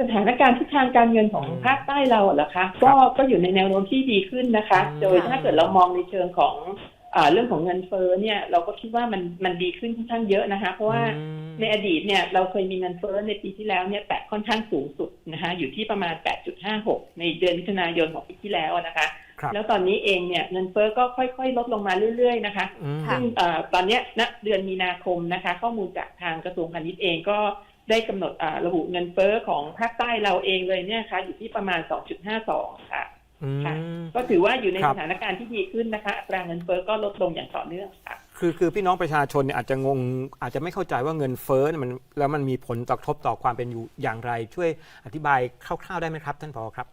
สถานการณ์ทิศทางการเงินของอืมภาคใต้เราเหรอคะครัก็บก็อยู่ในแนวโน้มที่ดีขึ้นนะคะอืมโดยถ้าเกิดเรามองในเชิงของอ่าเรื่องของเงินเฟ้อเนี่ยเราก็คิดว่ามันมันดีขึ้นค่อนข้างเยอะนะคะ เพราะว่าอืมในอดีตเนี่ยเราเคยมีเงินเฟ้อในปีที่แล้วเนี่ยแตะค่อนข้างสูงสุดนะคะอยู่ที่ประมาณ 8.56 ในเดือนมิถุนายนของปีที่แล้วนะคะครับแล้วตอนนี้เองเนี่ยเงินเฟ้อก็ค่อยๆ ลดลงมาเรื่อยๆนะคะอืมซึ่งเอ่อตอนเนี้ยณเดือนมีนาคมนะคะ ข้อมูลจากทางกระทรวงพาณิชย์เองก็ ได้กำหนดอ่าระบุเงินเฟ้อของภาคใต้เราเองเลยเนี่ยค่ะอยู่ที่ประมาณ 2.52 ค่ะอืมค่ะ ก็ถือว่าอยู่ในครัสบถานการณ์ที่ดีขึ้นนะคะอัตราเงินเฟ้อก็ลดลงอย่างต่อเนื่องค่ะคือคือพี่น้องประชาชนเนี่ยอาจจะงงอาจจะไม่เข้าใจว่าเงินเฟ้อเนี่ยมันแล้วมันมีผลกระทบต่อความเป็นอยู่อย่างไร ช่วยอธิบายคร่าวๆได้ไหมครับ ท่านผอครับ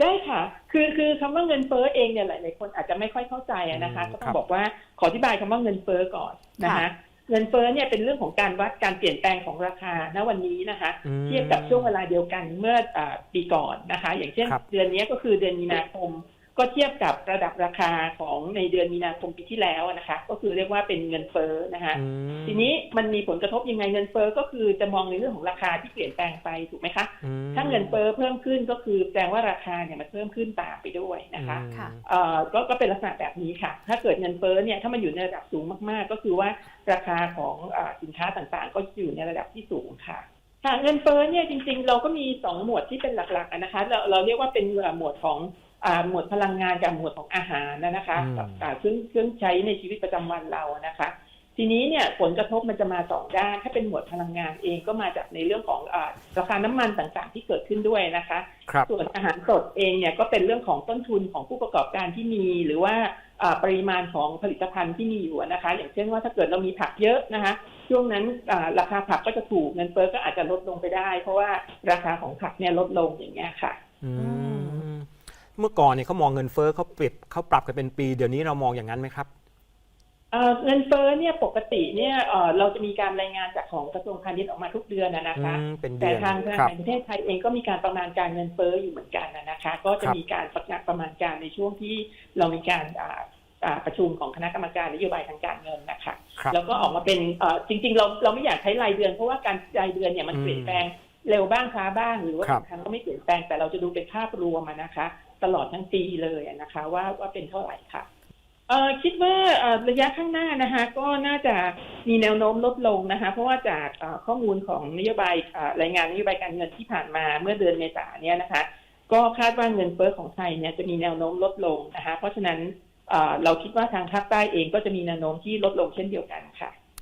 ได้ค่ะ คือคือคำว่าเงินเฟ้อเองเนี่ยหลายๆคนอาจจะไม่ค่อยเข้าใจอะนะคะอืมก็ต้คอรังบบอกว่าขออธิบายคำว่าเงินเฟ้อก่อนนะคะค่ะ เงินเฟ้อเนี่ยเป็นเรื่องของการวัดการเปลี่ยนแปลงของราคาณวันนี้นะคะอืมเทียบกับช่วงเวลาเดียวกันเมื่ออาปีก่อนนะคะ อย่างเช่นครับเดือนนี้ก็คือเดือนมีนาคม ก็เทียบกับระดับราคาของในเดือนมีนาคมปีที่แล้วนะคะ ก็คือเรียกว่าเป็นเงินเฟ้อนะคะอืมทีนี้มันมีผลกระทบยังไงเงินเฟ้อก็คือจะมองในเรื่องของราคาที่เปลี่ยนแปลงไปถูกไหมคะอืมถ้าเงินเฟ้อเพิ่มขึ้นก็คือแปลว่าราคาเนี่ยมันเพิ่มขึ้นตามไปด้วยนะคะอืมค่ะเอ่อก็ก็เป็นลักษณะแบบนี้ค่ะ ถ้าเกิดเงินเฟ้อเนี่ยถ้ามันอยู่ในระดับสูงมากๆ ก็คือว่าราคาของอาสินค้าต่างๆ ก็อยู่ในระดับที่สูงค่ะค่ะเงินเฟ้อเนี่ยจริงๆ เราก็มีสองหมวดที่เป็นหลักๆอะนะคะเราเราเรียกว่าเป็นหมวดของอ่า หมวดพลังงานกับหมวดของอาหารนะคะอืมกับอ่าเครื่องเครื่องใช้ในชีวิตประจำวันเรานะคะ ทีนี้เนี่ยผลกระทบมันจะมาสองด้าน ถ้าเป็นหมวดพลังงานเองก็มาจากในเรื่องของอาราคาน้ำมันต่างๆ ที่เกิดขึ้นด้วยนะคะครับส่วนอาหารสดเองเนี่ยก็เป็นเรื่องของต้นทุนของผู้ประกอบการที่มี หรือว่าอ่าปริมาณของผลิตภัณฑ์ที่มีอยู่นะคะ อย่างเช่นว่าถ้าเกิดเรามีผักเยอะนะคะ ช่วงนั้นอ่าราคาผักก็จะถูกเงินเฟ้อก็อาจจะลดลงไปได้ เพราะว่าราคาของผักเนี่ยลดลงอย่างเงี้ยค่ะ อือืม เมื่อก่อนเนี่ยเขามองเงินเฟ้อเขาเปรียบเขาปรับกันเป็นปี เดี๋ยวนี้เรามองอย่างนั้นไหมครับเอ่อเงินเฟ้อเนี่ยปกติเนี่ยเอ่อเราจะมีการรายงานจากของกระทรวงพาณิชย์ออกมาทุกเดือนนะนะคะอืมเป็นเดืแต่อนทางธนาครัคาบรประเทศไทยเองก็มีการประมาณการเงินเฟ้ออยู่เหมือนกันนะนะคะ ก็จะครับมีการประกาศประมาณการในช่วงที่เรามีการอ่าอ่าประชุมของคณะกรรมการนโยบายทางการเงินนะคะครับแล้วก็ออกมาเป็นเอ่อจริง ๆ เราเราไม่อยากใช้รายเดือนเพราะว่าการรายเดือนเนี่ยมันอืมเปลี่ยนแปลงเร็วบ้างช้าบ้างหรือว่าครับบางครั้งก็ไม่เปลี่ยนแปลงแต่เราจะดูเป็นภาพรวมอะนะคะ ตลอดทั้งปีเลยนะคะ ว่าว่าเป็นเท่าไหร่ค่ะเออคิดว่าระยะข้างหน้านะคะ ก็น่าจะมีแนวโน้มลดลงนะคะ เพราะว่าจากข้อมูลของนโยบายรายงานนโยบายการเงินที่ผ่านมาเมื่อเดือนเมษาเนี่ยนะคะ ก็คาดว่าเงินเฟ้อของไทยเนี่ยจะมีแนวโน้มลดลงนะคะ เพราะฉะนั้นเราคิดว่าทางภาคใต้เองก็จะมีแนวโน้มที่ลดลงเช่นเดียวกันค่ะ